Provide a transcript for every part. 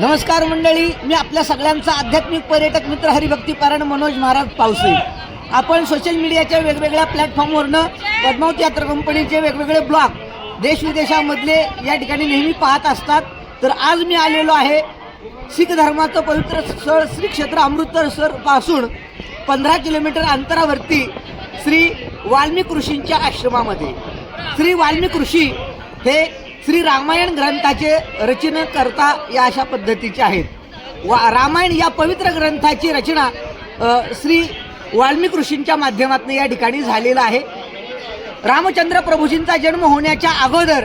नमस्कार मंडळी मी आपल्या सगळ्यांचा आध्यात्मिक पर्यटक मित्र हरिभक्ती पारायण मनोज महाराज पावसे. आपण सोशल मीडियाच्या वेगवेगळ्या प्लॅटफॉर्मवरनं पद्मावती यात्रा कंपनीचे वेगवेगळे ब्लॉग देश विदेशामधले या ठिकाणी नेहमी पाहत असतात. तर आज मी आलेलो आहे शीख धर्माचं पवित्र स्थळ श्री क्षेत्र अमृतसरपासून पंधरा किलोमीटर अंतरावरती श्री वाल्मिक ऋषींच्या आश्रमामध्ये. श्री वाल्मिक ऋषी हे श्री रामायण ग्रंथाचे रचनाकर्ता या अशा पद्धतीचे आहेत. वा रामायण या पवित्र ग्रंथाची रचना श्री वाल्मिक ऋषींच्या माध्यमातून या ठिकाणी झालेला आहे. रामचंद्र प्रभूजींचा जन्म होण्याच्या अगोदर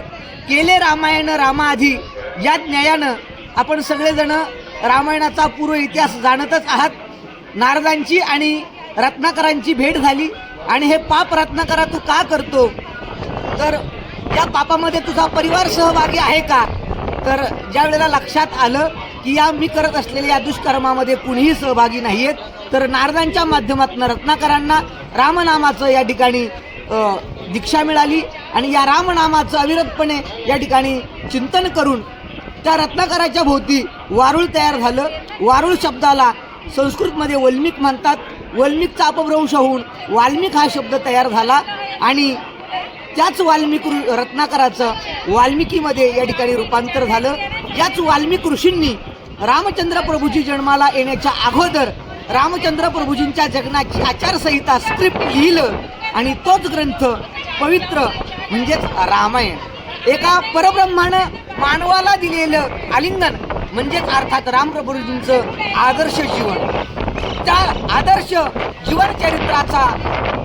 केले रामायण रामाआधी. या न्यायानं आपण सगळेजण रामायणाचा पूर्व इतिहास जाणतच आहात. नारदांची आणि रत्नाकरांची भेट झाली. आणि हे पाप रत्नाकरा तू का करतो? तर या पापामध्ये तुझा परिवार सहभागी आहे का? तर ज्या वेळेला लक्षात आलं की या मी करत असलेल्या या दुष्कर्मामध्ये कुणीही सहभागी नाही आहेत तर नारदांच्या माध्यमातून रत्नाकरांना रामनामाचं या ठिकाणी दीक्षा मिळाली आणि या रामनामाचं अविरतपणे या ठिकाणी चिंतन करून त्या रत्नाकराच्या भोवती वारुळ तयार झालं. वारुळ शब्दाला संस्कृतमध्ये वल्मिक म्हणतात. वल्मिकचा अपभ्रंश होऊन वाल्मिक हा शब्द तयार झाला आणि त्याच वाल्मिक रत्नाकराचं वाल्मिकीमध्ये या ठिकाणी रूपांतर झालं. याच वाल्मिक ऋषींनी रामचंद्र प्रभूजी जन्माला येण्याच्या अगोदर रामचंद्र प्रभूजींच्या जगनाची आचारसंहिता स्क्रिप्ट लिहिलं आणि तोच ग्रंथ पवित्र म्हणजेच रामायण. एका परब्रह्मानं मानवाला दिलेलं आलिंगन म्हणजेच अर्थात रामप्रभूजींचं आदर्श जीवन. त्या आदर्श जीवनचरित्राचा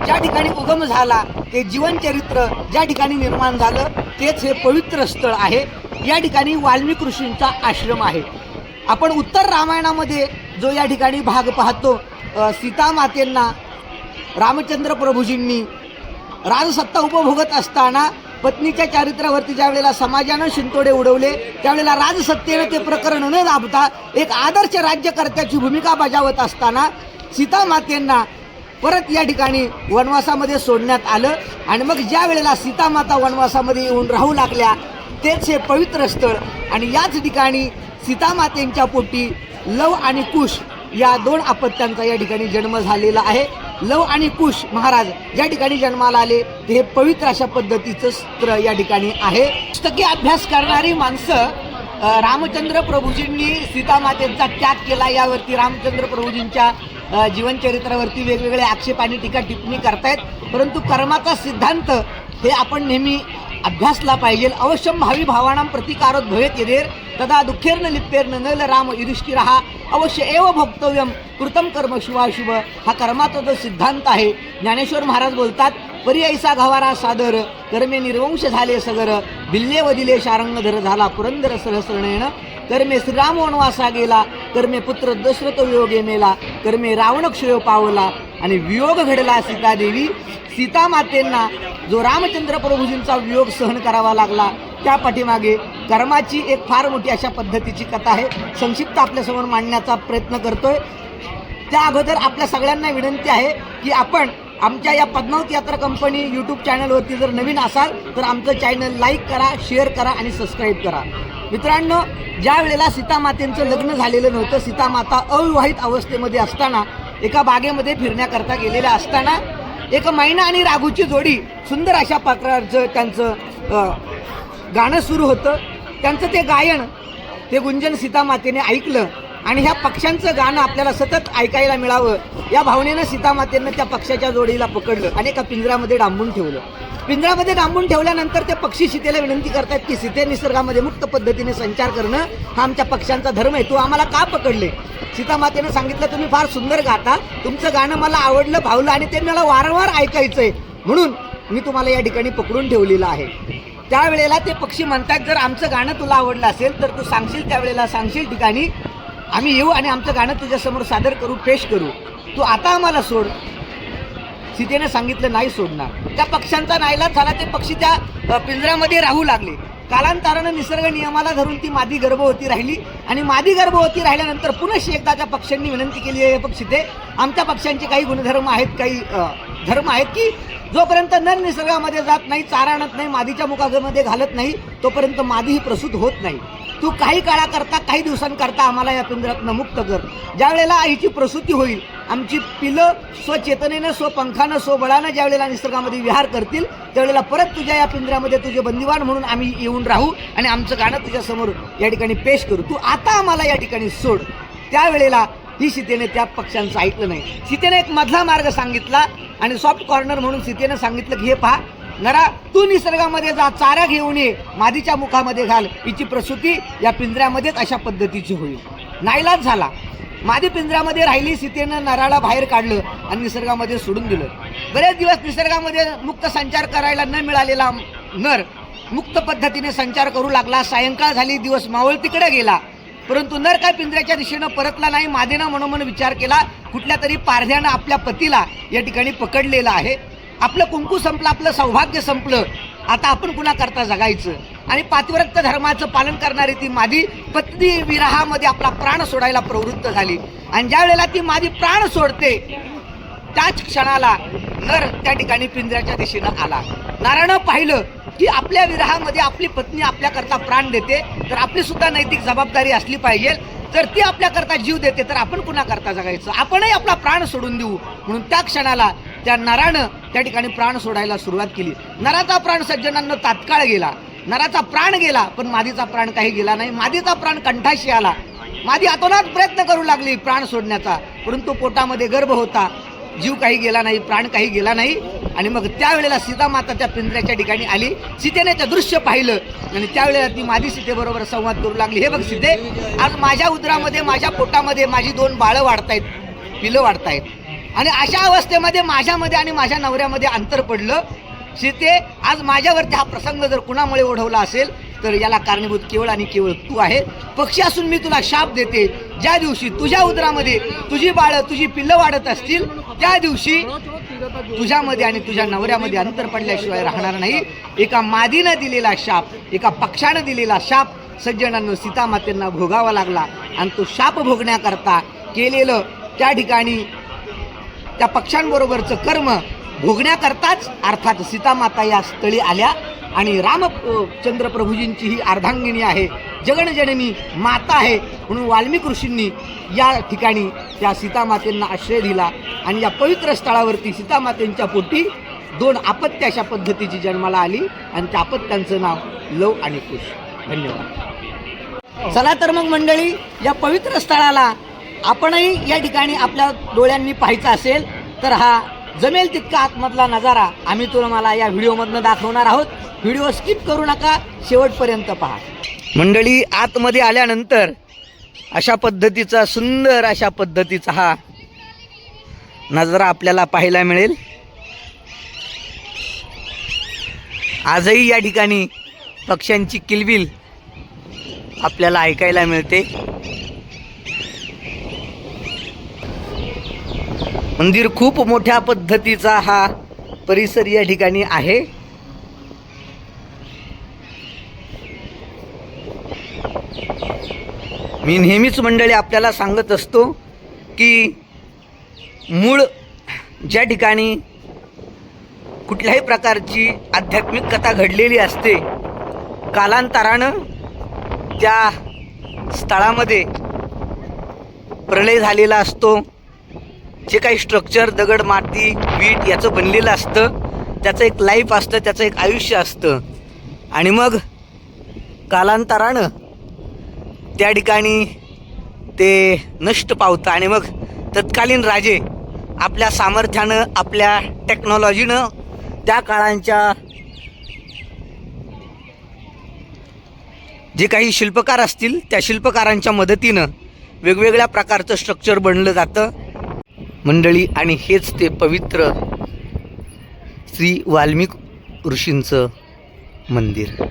ज्या ठिकाणी उगम झाला ते जीवनचरित्र ज्या ठिकाणी निर्माण झालं तेच हे पवित्र स्थळ आहे. या ठिकाणी वाल्मिक ऋषींचा आश्रम आहे. आपण उत्तर रामायणामध्ये जो या ठिकाणी भाग पाहतो सीतामातेंना रामचंद्र प्रभूजींनी राजसत्ता उपभोगत असताना पत्नीच्या चारित्र्यावरती ज्या वेळेला समाजानं शिंतोडे उडवले त्यावेळेला राजसत्तेनं ते प्रकरण न दाबता एक आदर्श राज्यकर्त्याची भूमिका बजावत असताना सीतामातेंना परत या ठिकाणी वनवासामध्ये सोडण्यात आलं आणि मग ज्या वेळेला सीतामाता वनवासामध्ये येऊन राहू लागल्या तेच हे पवित्र स्थळ. आणि याच ठिकाणी सीतामातेंच्या पोटी लव आणि कुश या दोन अपत्यांचा या ठिकाणी जन्म झालेला आहे. लव आणि कुश महाराज ज्या ठिकाणी जन्माला आले. ते हे पवित्र अशा पद्धतीचं स्त्र या ठिकाणी आहे. पुस्तकी अभ्यास करणारी माणसं रामचंद्र प्रभूजींनी सीतामातेचा त्याग केला. यावरती रामचंद्र प्रभूजींच्या जीवनचरित्रावरती वेगवेगळे आक्षेप आणि टीका टिप्पणी करतायत. परंतु कर्माचा सिद्धांत हे आपण नेहमी अभ्यासला पाहिजे. अवश्यम भावी भावानां प्रतिकारोत भवेत यदेर. तदा दुःखेर्न लिप्पेर्न नल राम युधिष्ठिरहा अवश्य एव भक्तव्यम कृतम कर्म शुभाशुभ हा कर्माचा जो सिद्धांत आहे. ज्ञानेश्वर महाराज बोलतात परी ऐसा घवारा सादर कर्मे निर्वंश झाले सगर. भिल्ले वदिले शारंगधर झाला पुरंदर सहस्रणेन कर्मे श्रीराम वनवासा गेला कर्मे पुत्र दशरथ वियोगे मेला कर्मे रावण क्षय पावला आणि वियोग घडला सीतादेवी. सीतामातेंना जो रामचंद्र प्रभूजींचा वियोग सहन करावा लागला त्या पाठीमागे कर्माची एक फार मोठी अशा पद्धतीची कथा आहे. संक्षिप्त आपल्यासमोर मांडण्याचा प्रयत्न करतोय. त्या अगोदर आपल्या सगळ्यांना विनंती आहे की आपण आमच्या या पद्मावती यात्रा कंपनी यूट्यूब चॅनलवरती जर नवीन असाल तर आमचं चॅनल लाईक करा शेअर करा आणि सबस्क्राईब करा. मित्रांनो ज्या वेळेला सीतामातेंचं लग्न झालेलं नव्हतं सीतामाता अविवाहित अवस्थेमध्ये असताना एका बागेमध्ये फिरण्याकरता गेलेल्या असताना एक मैना आणि राघूची जोडी सुंदर अशा प्रकारचं त्यांचं गाणं सुरू होतं. त्यांचं ते गायन ते गुंजन सीतामातेने ऐकलं आणि ह्या पक्ष्यांचं गाणं आपल्याला सतत ऐकायला मिळावं या भावनेनं सीतामातेनं त्या पक्ष्याच्या जोडीला पकडलं आणि एका पिंजऱ्यामध्ये डांबून ठेवलं. पिंजऱ्यामध्ये डांबून ठेवल्यानंतर ते पक्षी सीतेला विनंती करतात की सीते निसर्गामध्ये मुक्त पद्धतीने संचार करणं हा आमच्या पक्ष्यांचा धर्म आहे. तू आम्हाला का पकडले? सीतामातेनं सांगितलं तुम्ही फार सुंदर गाता. तुमचं गाणं मला आवडलं भावलं आणि ते मला वारंवार ऐकायचं आहे म्हणून मी तुम्हाला या ठिकाणी पकडून ठेवलेलं आहे. त्यावेळेला ते पक्षी म्हणतात जर आमचं गाणं तुला आवडलं असेल तर तू सांगशील त्यावेळेला सांगशील ठिकाणी आम्ही येऊ आणि आमचं गाणं तुझ्यासमोर सादर करू पेश करू. तू आता आम्हाला सोड. सीतेने सांगितलं नाही सोडणार. त्या पक्ष्यांचा नाईलाज झाला ते पक्षी त्या पिंजऱ्यामध्ये राहू लागले. कालांतरानं निसर्ग नियमाला धरून ती मादी गर्भवती राहिली. आणि मादी गर्भवती राहिल्यानंतर पुनश एकदा त्या पक्ष्यांनी विनंती केली आहे पक्षी ते आमच्या पक्षांचे काही गुणधर्म आहेत काही धर्म आहेत की जोपर्यंत नर निसर्गामध्ये जात नाही चारा आणत नाही मादीच्या मुखामध्ये घालत नाही तोपर्यंत मादी ही प्रसूत होत नाही. तू काही काळाकरता काही दिवसांकरता आम्हाला या पिंजऱ्यातनं मुक्त कर. ज्या वेळेला आईची प्रसूती होईल आमची पिलं स्वचेतनेनं स्वपंखानं स्वबळानं ज्या वेळेला निसर्गामध्ये विहार करतील त्यावेळेला परत तुझ्या या पिंजऱ्यामध्ये तुझे बंदिवान म्हणून आम्ही येऊन राहू आणि आमचं गाणं तुझ्यासमोर या ठिकाणी पेश करू. तू आता आम्हाला या ठिकाणी सोड. त्यावेळेला ही सीतेने त्या पक्षांचं ऐकलं नाही. सीतेने एक मधला मार्ग सांगितला आणि सॉफ्ट कॉर्नर म्हणून सीतेनं सांगितलं की हे पहा नरा तू निसर्गामध्ये जा चारा घेऊन ये मादीच्या मुखामध्ये घाल. हिची प्रसूती या पिंजऱ्यामध्येच अशा पद्धतीची होईल. नाईलाज झाला. मादी पिंजऱ्यामध्ये राहिली सीतेनं नराला बाहेर काढलं आणि निसर्गामध्ये सोडून दिलं. बरेच दिवस निसर्गामध्ये मुक्त संचार करायला न मिळालेला नर मुक्त पद्धतीने संचार करू लागला. सायंकाळ झाली दिवस मावळ तिकडे गेला. परंतु नर काय पिंजऱ्याच्या दिशेनं परतला नाही मादेनं मनोमन विचार केला कुठल्या तरी पारध्यानं आपल्या पतीला या ठिकाणी पकडलेलं आहे. आपलं कुंकू संपलं आपलं सौभाग्य संपलं. आता आपण कुणाकरता जगायचं? आणि पातिव्रत धर्माचं पालन करणारी ती मादी पत्नी विराहामध्ये आपला प्राण सोडायला प्रवृत्त झाली. आणि ज्या वेळेला ती मादी प्राण सोडते त्याच क्षणाला नर त्या ठिकाणी पिंजऱ्याच्या दिशेनं आला. नारायण पाहिलं की आपल्या विरहामध्ये आपली पत्नी आपल्याकरता प्राण देते तर आपली सुद्धा नैतिक जबाबदारी असली पाहिजे. जर ती आपल्याकरता जीव देते तर आपण कुणा करता जगायचं? आपणही आपला प्राण सोडून देऊ. म्हणून त्या क्षणाला त्या नरानं त्या ठिकाणी प्राण सोडायला सुरुवात केली. नराचा प्राण सज्जनांना तात्काळ गेला. नराचा प्राण गेला पण मादीचा प्राण काही गेला नाही. मादीचा प्राण कंठाशी आला. मादी आतोनात प्रयत्न करू लागली प्राण सोडण्याचा परंतु पोटामध्ये गर्भ होता. जीव काही गेला नाही प्राण काही गेला नाही. आणि मग त्यावेळेला सीता माता त्या पिंजऱ्याच्या ठिकाणी आली. सीतेने ते दृश्य पाहिलं आणि त्यावेळेला ती मादी सीतेबरोबर संवाद करू लागली. हे बघ सीते आज माझ्या उदरामध्ये माझ्या पोटामध्ये माझी दोन बाळं वाढतायत पिलं वाढतायत. आणि अशा अवस्थेमध्ये माझ्यामध्ये आणि माझ्या नवऱ्यामध्ये अंतर पडलं. सीते आज माझ्यावरती हा प्रसंग जर कुणामुळे ओढवला असेल तर याला कारणीभूत केवळ आणि केवळ तू आहे. पक्षी असून मी तुला शाप देते. ज्या दिवशी तुझ्या उदरामध्ये तुझी बाळं तुझी पिल्लं वाढत असतील त्या दिवशी तुझ्यामध्ये आणि तुझ्या नवऱ्यामध्ये अंतर पडल्याशिवाय राहणार नाही. एका मादीनं दिलेला शाप एका पक्षानं दिलेला शाप सज्जनांना सीतामातेंना भोगावा लागला. आणि तो शाप भोगण्याकरता केलेलं त्या ठिकाणी त्या पक्षांबरोबरचं कर्म भोगण्याकरताच अर्थात सीतामाता या स्थळी आल्या आणि रामचंद्र प्रभूजींची ही अर्धांगिनी आहे जगणजननी माता आहे म्हणून वाल्मिक ऋषींनी या ठिकाणी त्या सीतामातेंना आश्रय दिला आणि या पवित्र स्थळावरती सीतामातेंच्या पोटी दोन अपत्याशा पद्धतीची जन्माला आली आणि त्या अपत्यांचं नाव लव आणि कुश. धन्यवाद. चला तर मग मंडळी या पवित्र स्थळाला आपणही या ठिकाणी आपल्या डोळ्यांनी पाहायचं असेल तर हा जमेल तितका आतमधला नजारा आम्ही तुम्हाला या व्हिडिओमधनं दाखवणार आहोत. व्हिडिओ स्किप करू नका शेवटपर्यंत पहा. मंडळी आतमध्ये आल्यानंतर अशा पद्धतीचा सुंदर अशा पद्धतीचा हा नजारा आपल्याला पाहायला मिळेल. आजही या ठिकाणी पक्ष्यांची किलबिल आपल्याला ऐकायला मिळते. मंदिर खूप मोठ्या पद्धतीचा हा परिसर या ठिकाणी आहे. मी नेहमीच मंडळी आपल्याला सांगत असतो की मूळ ज्या ठिकाणी कुठल्याही प्रकारची आध्यात्मिक कथा घडलेली असते कालांतरानं त्या स्थळामध्ये प्रलय झालेला असतो. जे काही स्ट्रक्चर दगड माती वीट याचं बनलेलं असतं त्याचं एक लाईफ असतं त्याचं एक आयुष्य असतं. आणि मग कालांतरानं त्या ठिकाणी ते नष्ट पावतं आणि मग तत्कालीन राजे आपल्या सामर्थ्यानं आपल्या टेक्नॉलॉजीनं त्या काळांच्या जे काही शिल्पकार असतील त्या शिल्पकारांच्या मदतीनं वेगवेगळ्या प्रकारचं स्ट्रक्चर बनलं जातं. मंडळी आणि हेच ते पवित्र श्री वाल्मिक ऋषींचं मंदिर.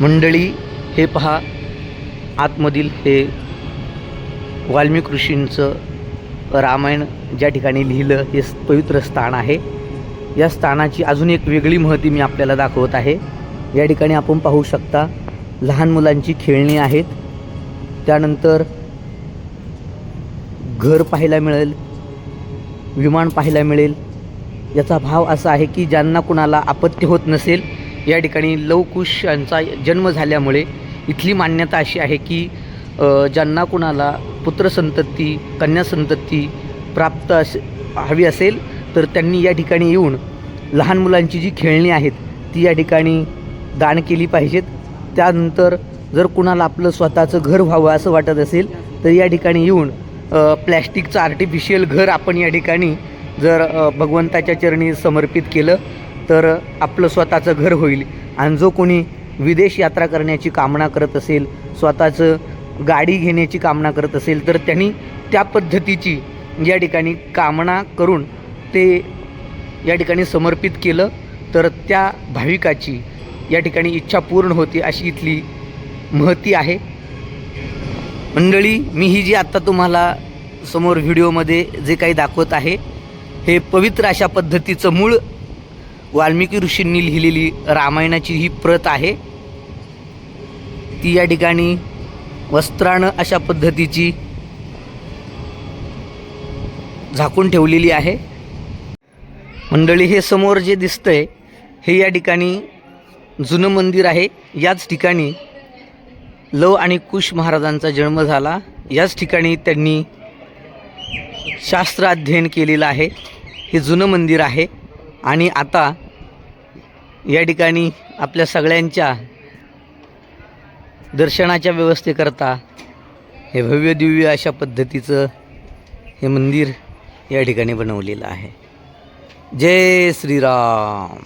मंडळी हे पहा आतमधील हे वाल्मिक ऋषींचं रामायण ज्या ठिकाणी लिहिलं हे पवित्र स्थान आहे. या स्थानाची अजून एक वेगळी महती मी आपल्याला दाखवत आहे. या ठिकाणी आपण पाहू शकता लहान मुलांची खेळणी आहेत. त्यानंतर घर पाहायला मिळेल विमान पाहायला मिळेल. याचा भाव असा आहे की ज्यांना कुणाला आपत्ती होत नसेल या ठिकाणी लवकुश यांचा जन्म झाल्यामुळे इथली मान्यता अशी आहे की ज्यांना कुणाला पुत्रसंतती कन्यासंतती प्राप्त अस हवी असेल तर त्यांनी या ठिकाणी येऊन लहान मुलांची जी खेळणी आहेत ती या ठिकाणी दान केली पाहिजेत. त्यानंतर जर कुणाला आपलं स्वतःचं घर व्हावं असं वाटत असेल तर या ठिकाणी येऊन प्लॅस्टिकचं आर्टिफिशियल घर आपण या ठिकाणी जर भगवंताच्या चरणी समर्पित केलं तर आपलं स्वतःचं घर होईल. आणि जो कोणी विदेश यात्रा करण्याची कामना करत असेल स्वतःचं गाडी घेण्याची कामना करत असेल तर त्यांनी त्या पद्धतीची या ठिकाणी कामना करून ते या ठिकाणी समर्पित केलं तर त्या भाविकाची या ठिकाणी इच्छा पूर्ण होते अशी इथली महती आहे. मंडळी मी ही जी आत्ता तुम्हाला समोर व्हिडिओमध्ये जे काही दाखवत आहे हे पवित्र अशा पद्धतीचं मूळ वाल्मिकी ऋषींनी लिहिलेली रामायणाची ही प्रत आहे. ती या ठिकाणी वस्त्रानं अशा पद्धतीची झाकून ठेवलेली आहे. मंडळी हे समोर जे दिसतंय हे या ठिकाणी जुनं मंदिर आहे. याच ठिकाणी लव आणि कुश महाराजांचा जन्म झाला. याच ठिकाणी त्यांनी शास्त्र अध्ययन केलेलं आहे. हे जुनं मंदिर आहे. आणि आता या ठिकाणी आपल्या सगळ्यांच्या दर्शनाच्या व्यवस्थेकरता हे भव्य दिव्य अशा पद्धतीचं हे मंदिर या ठिकाणी बनवलेलं आहे. जय श्रीराम.